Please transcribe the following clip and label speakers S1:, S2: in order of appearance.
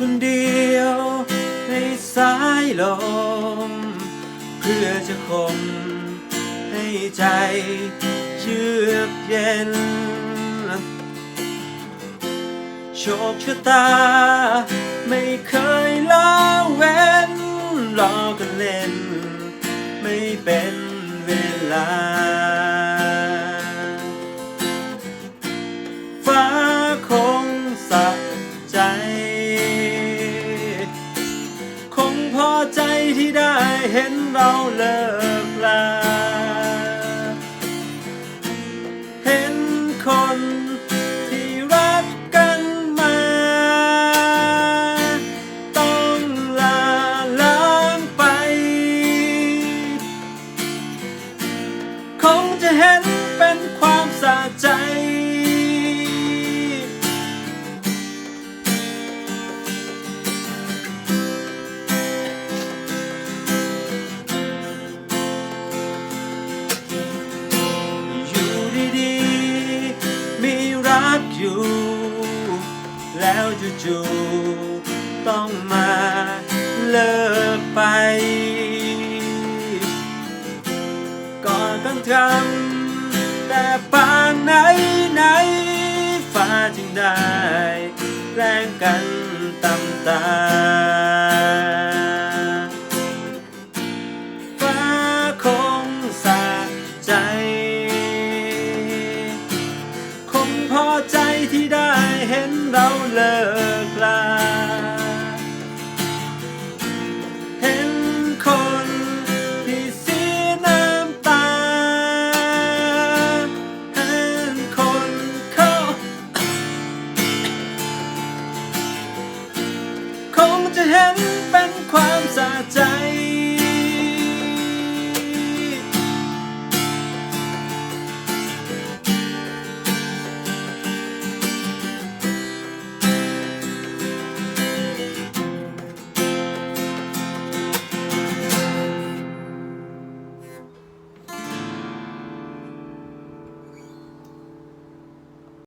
S1: คนเดียว ในสายลม เพื่อจะคมให้ใจเยือกเย็น โชคชะตา ไม่เคยละเว้นรอกันเล่น ไม่เป็นเวลา พอใจที่ได้เห็นเราเลิกลา เห็นคนที่รักกันมา ต้องลาล้างไป คงจะเห็นเป็นความสะใจ อยู่ แล้วจู่ๆต้องมาเลิกไป ก่อนต้องทำแต่ปานไหนไหนฟ้าจึงได้แรงกันตำตา เราเลิกลา เห็นคนที่เสียน้ำตา เห็นคนเขาคงจะเห็นเป็นความสะใจ